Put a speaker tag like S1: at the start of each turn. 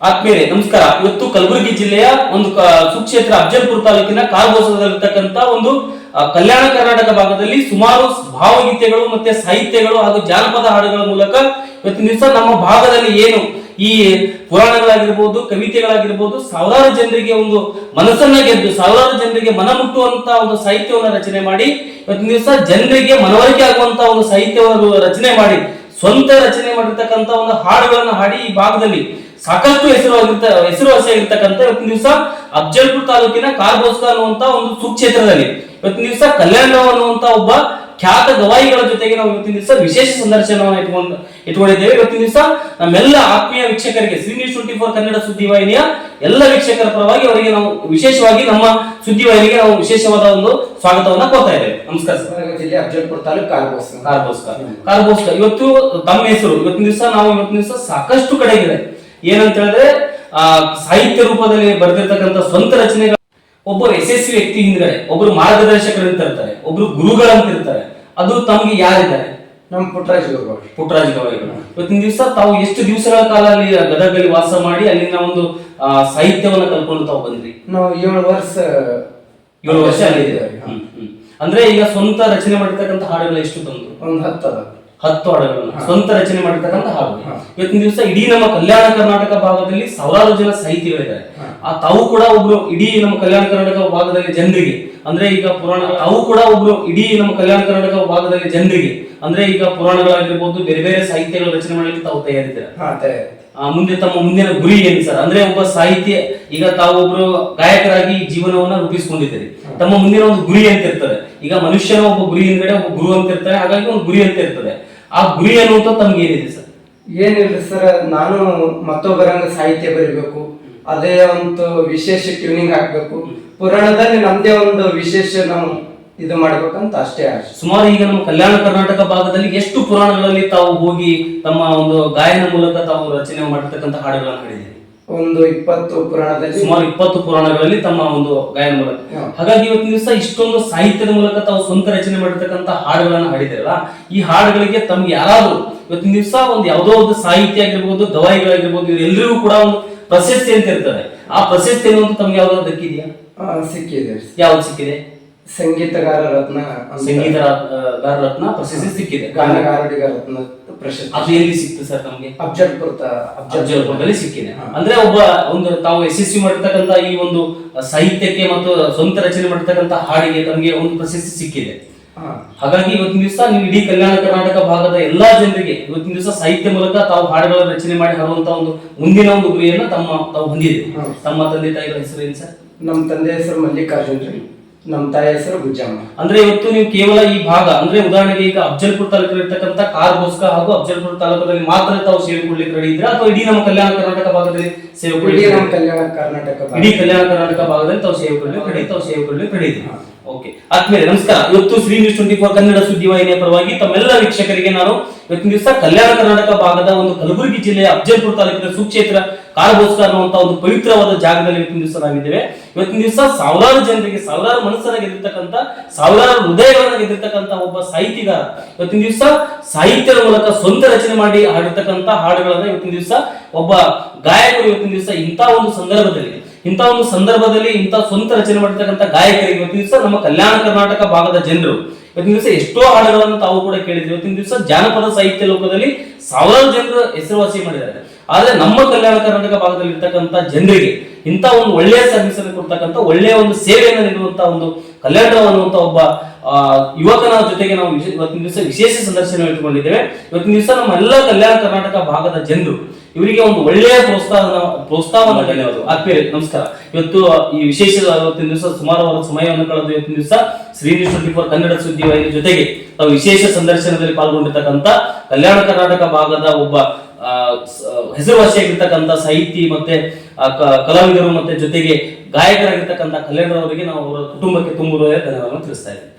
S1: ಆತ್ಮೀಯರೇ, ನಮಸ್ಕಾರ. ಇವತ್ತು ಕಲಬುರಗಿ ಜಿಲ್ಲೆಯ ಒಂದು ಸುಕ್ಷೇತ್ರ ಅಫಜಲ್ಪುರ ತಾಲೂಕಿನ ಕಾರ್ಬೋಸದಲ್ಲಿರ್ತಕ್ಕಂಥ ಒಂದು ಕಲ್ಯಾಣ ಕರ್ನಾಟಕ ಭಾಗದಲ್ಲಿ ಸುಮಾರು ಭಾವಗೀತೆಗಳು ಮತ್ತೆ ಸಾಹಿತ್ಯಗಳು ಹಾಗೂ ಜಾನಪದ ಹಾಡುಗಳ ಮೂಲಕ ಇವತ್ತಿನ ದಿವಸ ನಮ್ಮ ಭಾಗದಲ್ಲಿ ಏನು ಈ ಪುರಾಣಗಳಾಗಿರ್ಬೋದು, ಕವಿತೆಗಳಾಗಿರ್ಬೋದು, ಸಾವಿರಾರು ಜನರಿಗೆ ಒಂದು ಮನಸ್ಸನ್ನ ಗೆದ್ದು, ಸಾವಿರಾರು ಜನರಿಗೆ ಮನ ಮುಟ್ಟುವಂತ ಒಂದು ಸಾಹಿತ್ಯವನ್ನು ರಚನೆ ಮಾಡಿ ಇವತ್ತಿನ ದಿವಸ ಜನರಿಗೆ ಮನವರಿಕೆ ಆಗುವಂತ ಒಂದು ಸಾಹಿತ್ಯವನ್ನು ರಚನೆ ಮಾಡಿ, ಸ್ವಂತ ರಚನೆ ಮಾಡಿರ್ತಕ್ಕಂಥ ಒಂದು ಹಾಡುಗಳನ್ನು ಹಾಡಿ ಈ ಭಾಗದಲ್ಲಿ ಸಾಕಷ್ಟು ಹೆಸರುವಾಗಿರ್ತ ಹೆಸರುವಾಸಿಯಾಗಿರ್ತಕ್ಕಂಥ ಇವತ್ತಿನ ದಿವಸ ಅಫಜಲ್ಪುರ್ ತಾಲೂಕಿನ ಕಾರ್ಬೋಸ್ಕ ಅನ್ನುವಂತ ಒಂದು ಸುಕ್ಷೇತ್ರದಲ್ಲಿ. ಇವತ್ತಿನ ದಿವಸ ಕಲ್ಯಾಣ ಅನ್ನುವಂತ ಒಬ್ಬ ಖ್ಯಾತ ಗವಾಯಿಗಳ ಜೊತೆಗೆ ನಾವು ಇವತ್ತಿನ ದಿವಸ ವಿಶೇಷ ಸಂದರ್ಶನವನ್ನು ಇಟ್ಕೊಂಡು ಇಟ್ಕೊಂಡಿದ್ದೇವೆ. ಇವತ್ತಿನ ದಿವಸ ನಮ್ಮೆಲ್ಲ ಆತ್ಮೀಯ ವೀಕ್ಷಕರಿಗೆ C news twenty four Kannada ಸುದ್ದಿವಾಹಿನಿಯ ಎಲ್ಲ ವೀಕ್ಷಕರ ಪರವಾಗಿ ಅವರಿಗೆ ನಾವು ವಿಶೇಷವಾಗಿ ನಮ್ಮ ಸುದ್ದಿವಾಹಿನಿಗೆ ನಾವು ವಿಶೇಷವಾದ ಒಂದು ಸ್ವಾಗತವನ್ನ ಕೊಡ್ತಾ ಇದ್ದೇವೆ. ನಮಸ್ಕಾರ
S2: ಜಿಲ್ಲೆ ಅಫಜಲ್ಪುರ ತಾಲೂಕು ಕಾರ್ಬೋಸ್
S1: ಕಾರ್ಬೋಸ್ಕ ಕಾರ್ಬೋಸ್ಕ ಇವತ್ತು ತಮ್ಮ ಹೆಸರು. ಇವತ್ತಿನ ದಿವಸ ನಾವು ಇವತ್ತಿನ ದಿವಸ ಸಾಕಷ್ಟು ಕಡೆಗಿದೆ. ಏನಂತ ಹೇಳಿದ್ರೆ ಆ ಸಾಹಿತ್ಯ ರೂಪದಲ್ಲಿ ಬರೆದಿರ್ತಕ್ಕಂಥ ಸ್ವಂತ ರಚನೆಗಳು ಒಬ್ಬ ಯಶಸ್ವಿ ವ್ಯಕ್ತಿ ಹಿಂದ್ಗಡೆ ಒಬ್ರು ಮಾರ್ಗದರ್ಶಕರು ಅಂತ ಇರ್ತಾರೆ ಒಬ್ರು ಗುರುಗಳಂತ ಇರ್ತಾರೆ ಅದು ತಮ್ಗೆ ಯಾರಿದ್ದಾರೆ?
S2: ನಮ್ಮ ಪುಟ್ಟರಾಜ್ ಗೌರವ
S1: ಪುಟ್ಟರಾಜ ಗೌರವ ಇವತ್ತಿನ ದಿವಸ ತಾವು ಎಷ್ಟು ದಿವಸಗಳ ಕಾಲ ಅಲ್ಲಿ ಗದಗಲ್ಲಿ ವಾಸ ಮಾಡಿ ಅಲ್ಲಿನ ಒಂದು ಸಾಹಿತ್ಯವನ್ನು ಕಲ್ಕೊಂಡು ತಾವು ಬಂದ್ರಿ?
S2: ನಾವು ಏಳು ವರ್ಷ
S1: ಏಳು ವರ್ಷ ಅಲ್ಲಿ. ಅಂದ್ರೆ ಈಗ ಸ್ವಂತ ರಚನೆ ಮಾಡಿರ್ತಕ್ಕಂಥ ಹಾಡುಗಳು ಎಷ್ಟು ತಂದ್ರು
S2: ಒಂದು ಹತ್ತು ಅದ.
S1: ಹತ್ತು ಹಾಡುಗಳನ್ನ ಸ್ವಂತ ರಚನೆ ಮಾಡಿರ್ತಕ್ಕಂಥ ಹಾಡು. ಇವತ್ತಿನ ದಿವಸ ಇಡೀ ನಮ್ಮ ಕಲ್ಯಾಣ ಕರ್ನಾಟಕ ಭಾಗದಲ್ಲಿ ಸಾವಿರಾರು ಜನ ಸಾಹಿತಿಗಳಿದ್ದಾರೆ ಆ ತಾವು ಕೂಡ ಒಬ್ರು ಇಡೀ ನಮ್ಮ ಕಲ್ಯಾಣ ಕರ್ನಾಟಕ ಭಾಗದಲ್ಲಿ ಜನರಿಗೆ ಅಂದ್ರೆ ಈಗ ಪುರಾಣ ತಾವು ಕೂಡ ಒಬ್ರು ಇಡೀ ನಮ್ಮ ಕಲ್ಯಾಣ ಕರ್ನಾಟಕ ಭಾಗದಲ್ಲಿ ಜನರಿಗೆ ಅಂದ್ರೆ ಈಗ ಪುರಾಣಗಳಾಗಿರ್ಬೋದು ಬೇರೆ ಬೇರೆ ಸಾಹಿತ್ಯಗಳ ರಚನೆ ಮಾಡಲಿಕ್ಕೆ ತಾವು ತಯಾರಿದ್ದಾರೆ? ಮುಂದೆ ತಮ್ಮ ಮುಂದಿನ ಗುರಿ ಏನು ಸರ್? ಅಂದ್ರೆ ಒಬ್ಬ ಸಾಹಿತ್ಯ ಈಗ ತಾವು ಒಬ್ರು ಗಾಯಕರಾಗಿ ಜೀವನವನ್ನ ರೂಪಿಸ್ಕೊಂಡಿದ್ದೀರಿ. ತಮ್ಮ ಮುಂದಿನ ಒಂದು ಗುರಿ ಅಂತ ಇರ್ತದೆ ಈಗ ಮನುಷ್ಯನ ಒಬ್ಬ ಗುರಿ ಹಿಂದ್ಗಡೆ ಒಬ್ಬ ಗುರು ಅಂತ ಇರ್ತಾರೆ ಹಾಗಾಗಿ ಒಂದು ಗುರಿ ಅಂತ ಇರ್ತದೆ ಆ ಗುರಿ ಅನ್ನುವಂಥ ತಮ್ಗೆ ಏನಿದೆ ಸರ್?
S2: ಏನಿಲ್ಲ ಸರ್ ನಾನು ಮತ್ತೊಬ್ಬರಂಗ ಸಾಹಿತ್ಯ ಬರಿಬೇಕು. ಅದೇ ಒಂದು ವಿಶೇಷ ಟ್ಯೂನಿಂಗ್ ಹಾಕ್ಬೇಕು. ಪುರಾಣದಲ್ಲಿ ನಮ್ದೇ ಒಂದು ವಿಶೇಷ ನಾವು ಇದು ಮಾಡ್ಬೇಕಂತ ಅಷ್ಟೇ
S1: ಸುಮಾರು ಈಗ ನಮ್ಮ ಕಲ್ಯಾಣ ಕರ್ನಾಟಕ ಭಾಗದಲ್ಲಿ ಎಷ್ಟು ಪುರಾಣಗಳಲ್ಲಿ ತಾವು ಹೋಗಿ ತಮ್ಮ ಒಂದು ಗಾಯನ ಮೂಲಕ ತಾವು ರಚನೆ ಮಾಡಿರ್ತಕ್ಕಂಥ ಹಾಡುಗಳನ್ನು ಹಾಡಿದ್ದೀರಿ?
S2: ಒಂದು ಇಪ್ಪತ್ತು ಪುರಾಣದಲ್ಲಿ
S1: ಸುಮಾರು ಇಪ್ಪತ್ತು ಪುರಾಣಗಳಲ್ಲಿ ತಮ್ಮ ಒಂದು ಗಾಯನ ಮೂಲಕ. ಹಾಗಾಗಿ ಇವತ್ತಿನ ದಿವಸ ಇಷ್ಟೊಂದು ಸಾಹಿತ್ಯದ ಮೂಲಕ ತಾವು ಸ್ವಂತ ರಚನೆ ಮಾಡಿರ್ತಕ್ಕಂಥ ಹಾಡುಗಳನ್ನ ಹಾಡಿದಿರಲ್ಲ ಈ ಹಾಡುಗಳಿಗೆ ತಮ್ಗೆ ಯಾರಾದ್ರೂ ಇವತ್ತಿನ ದಿವಸ ಒಂದು ಯಾವುದೋ ಒಂದು ಸಾಹಿತ್ಯ ಆಗಿರ್ಬೋದು ದವಾಯಿಗಳಾಗಿರ್ಬೋದು ಇವರೆಲ್ಲರಿಗೂ ಕೂಡ ಒಂದು ಪ್ರಶಸ್ತಿ ಅಂತ ಇರ್ತದೆ. ಆ ಪ್ರಶಸ್ತಿ ಅನ್ನೋದು ತಮ್ಗೆ ಯಾವ್ದಾದ್ರು ದಕ್ಕಿದೆಯಾ?
S2: ಸಿಕ್ಕಿದೆ.
S1: ಯಾವ್ದು ಸಿಕ್ಕಿದೆ?
S2: ಸಂಗೀತಗಾರ ರತ್ನ ಸಂಗೀತಗಾರ
S1: ಸಂಗೀತ ರತ್ನ ಪ್ರಶಸ್ತಿ ಸಿಕ್ಕಿದೆ.
S2: ಗಾನಗಾರಡಿಗ ರತ್ನ. ಪ್ರಶಸ್ತಿ.
S1: ಅದು ಎಲ್ಲಿ ಸಿಕ್ತು ಸರ್
S2: ನಮಗೆ
S1: ಅಫಜಲ್ಪುರದಲ್ಲಿ ಸಿಕ್ಕಿದೆ. ಅಂದ್ರೆ ಒಬ್ಬ ಒಂದು ತಾವು ಯಶಸ್ವಿ ಮಾಡಿರ್ತಕ್ಕಂತ ಈ ಒಂದು ಸಾಹಿತ್ಯಕ್ಕೆ ಮತ್ತು ಸ್ವಂತ ರಚನೆ ಮಾಡಿರ್ತಕ್ಕಂತ ಹಾಡಿಗೆ ತಮಗೆ ಒಂದು ಪ್ರಶಸ್ತಿ ಸಿಕ್ಕಿದೆ. ಹಾಗಾಗಿ ಇವತ್ತಿನ ದಿವಸ ನೀವು ಇಡೀ ಕಲ್ಯಾಣ ಕರ್ನಾಟಕ ಭಾಗದ ಎಲ್ಲಾ ಜನರಿಗೆ ಇವತ್ತಿನ ದಿವಸ ಸಾಹಿತ್ಯ ಮೂಲಕ ತಾವು ಹಾಡುಗಳ ರಚನೆ ಮಾಡಿ ಹರುವಂತ ಒಂದು ಮುಂದಿನ ಒಂದು ಗುರಿಯನ್ನ ತಮ್ಮ ತಾವು ಹೊಂದಿದೆ ತಮ್ಮ ತಂದೆ ತಾಯಿಗಳ ಹೆಸರು ಏನು ಸರ್?
S2: ನಮ್ಮ ತಂದೆ ಹೆಸರು ಮಲ್ಲಿಕಾರ್ಜುನ್ ರೀ. ನಮ್ಮ ತಾಯಿ ಹೆಸರು ಗುಜ್ಜಮ್ಮ.
S1: ಅಂದ್ರೆ ಇವತ್ತು ನೀವು ಕೇವಲ ಈ ಭಾಗ ಅಂದ್ರೆ ಉದಾಹರಣೆಗೆ ಈಗ ಅಫಜಲ್ಪುರ ತಾಲೂಕಲ್ಲಿ ಇರ್ತಕ್ಕಂಥ ಕಾರ್ ಬೋಸ್ಕ ಹಾಗೂ ಅಫಜಲ್ಪುರ ತಾಲೂಕದಲ್ಲಿ ಮಾತ್ರ ತಾವು ಸೇವೆ ಕೊಡ್ಲಿಕ್ಕೆ ರೆಡಿ ಇದ್ರೆ ಅಥವಾ ಇಡೀ ನಮ್ಮ ಕಲ್ಯಾಣ ಕರ್ನಾಟಕ ಭಾಗದಲ್ಲಿ ಸೇವೆ ಕೊಡ್ಲಿಕ್ಕೆ
S2: ನಮ್ಮ ಕಲ್ಯಾಣ ಕರ್ನಾಟಕ.
S1: ಇಡೀ ಕಲ್ಯಾಣ ಕರ್ನಾಟಕ ಭಾಗದಲ್ಲಿ ತಾವು ಸೇವೆ ಕೊಡ್ಲಿಕ್ಕೆ ರೆಡಿ ತಾವು ಸೇವೆ ಕೊಡ್ಲಿಕ್ಕೆ ರೆಡಿ ಓಕೆ. ಆದ್ಮೇಲೆ ನಮಸ್ಕಾರ. ಇವತ್ತು Shri news twenty four Kannada ಸುದ್ದಿವಾಹಿನಿಯ ಪರವಾಗಿ ತಮ್ಮೆಲ್ಲ ವೀಕ್ಷಕರಿಗೆ ನಾನು ಇವತ್ತಿನ ದಿವಸ ಕಲ್ಯಾಣ ಕರ್ನಾಟಕ ಭಾಗದ ಒಂದು ಕಲಬುರಗಿ ಜಿಲ್ಲೆಯ ಅಫಜಲ್ಪುರ ತಾಲೂಕಿನ ಸುಕ್ಷೇತ್ರ ಕಾಳಬೋಸ್ಕ ಅನ್ನುವಂತಹ ಒಂದು ಪವಿತ್ರವಾದ ಜಾಗದಲ್ಲಿ ಇವತ್ತಿನ ದಿವಸ ನಾವಿದ್ದೇವೆ. ಇವತ್ತಿನ ದಿವಸ ಸಾವಿರಾರು ಜನರಿಗೆ, ಸಾವಿರಾರು ಮನಸ್ಸನ್ನ ಗೆದ್ದಿರ್ತಕ್ಕಂಥ, ಸಾವಿರಾರು ಹೃದಯಗಳನ್ನ ಗೆದ್ದಿರ್ತಕ್ಕಂಥ ಒಬ್ಬ ಸಾಹಿತಿಗಾರ ಇವತ್ತಿನ ದಿವಸ ಸಾಹಿತ್ಯದ ಮೂಲಕ ಸ್ವಂತ ರಚನೆ ಮಾಡಿ ಹಾಡಿರ್ತಕ್ಕಂಥ ಹಾಡುಗಳನ್ನ ಇವತ್ತಿನ ದಿವಸ ಒಬ್ಬ ಗಾಯಕರು ಇವತ್ತಿನ ದಿವಸ ಇಂಥ ಒಂದು ಸಂದರ್ಭದಲ್ಲಿ ಇಂಥ ಒಂದು ಸಂದರ್ಭದಲ್ಲಿ ಇಂಥ ಸ್ವಂತ ರಚನೆ ಮಾಡಿರ್ತಕ್ಕಂಥ ಗಾಯಕರಿಗೆ ಇವತ್ತಿನ ದಿವಸ ನಮ್ಮ ಕಲ್ಯಾಣ ಕರ್ನಾಟಕ ಭಾಗದ ಜನರು ಇವತ್ತಿನ ದಿವಸ ಎಷ್ಟೋ ಹಾಡುಗಳನ್ನು ತಾವು ಕೂಡ ಕೇಳಿದ್ರಿ ಇವತ್ತಿನ ದಿವಸ ಜಾನಪದ ಸಾಹಿತ್ಯ ಲೋಕದಲ್ಲಿ ಸಾವಿರಾರು ಜನರು ಹೆಸರುವಾಸಿ ಮಾಡಿದ್ದಾರೆ. ಆದ್ರೆ ನಮ್ಮ ಕಲ್ಯಾಣ ಕರ್ನಾಟಕ ಭಾಗದಲ್ಲಿ ಇರ್ತಕ್ಕಂಥ ಜನರಿಗೆ ಇಂಥ ಒಂದು ಒಳ್ಳೆಯ ಸರ್ವಿಸ್ ಅನ್ನು ಕೊಡ್ತಕ್ಕಂಥ ಒಳ್ಳೆಯ ಒಂದು ಸೇವೆಯನ್ನು ನೀಡುವಂತ ಒಂದು ಕಲ್ಯಾಣ ಅನ್ನುವಂಥ ಒಬ್ಬ ಯುವಕನ ಜೊತೆಗೆ ನಾವು ಇವತ್ತಿನ ದಿವಸ ವಿಶೇಷ ಸಂದರ್ಶನ ಇಟ್ಟುಕೊಂಡಿದ್ದೇವೆ. ಇವತ್ತಿನ ದಿವಸ ನಮ್ಮ ಎಲ್ಲ ಕಲ್ಯಾಣ ಕರ್ನಾಟಕ ಭಾಗದ ಜನರು ಇವರಿಗೆ ಒಂದು ಒಳ್ಳೆಯ ಪ್ರೋತ್ಸಾಹ ಪ್ರೋತ್ಸಾಹವನ್ನು ಕಲಿಯೋದು ಆತ್ಮೀಯರೇ ನಮಸ್ಕಾರ. ಇವತ್ತು ಈ ವಿಶೇಷ ಇವತ್ತಿನ ದಿವಸ ಸುಮಾರು ಸಮಯವನ್ನು ಕಳೆದು ಇವತ್ತಿನ ದಿವಸ Shri news twenty four Kannada ಸುದ್ದಿವಾಹಿನಿ ಜೊತೆಗೆ ತಾವು ವಿಶೇಷ ಸಂದರ್ಶನದಲ್ಲಿ ಪಾಲ್ಗೊಂಡಿರ್ತಕ್ಕಂಥ ಕಲ್ಯಾಣ ಕರ್ನಾಟಕ ಭಾಗದ ಒಬ್ಬ ಹೆಸರುವಾಸಿಯಾಗಿರ್ತಕ್ಕಂಥ ಸಾಹಿತಿ ಮತ್ತೆ ಕಲಾವಿದರು ಮತ್ತೆ ಜೊತೆಗೆ ಗಾಯಕರಾಗಿರ್ತಕ್ಕಂಥ ಕಲ್ಯಾಣರವರಿಗೆ ನಾವು ಅವರ ಕುಟುಂಬಕ್ಕೆ ತುಂಬ ಧನ್ಯವಾದವನ್ನು ತಿಳಿಸ್ತಾ ಇದ್ದೀವಿ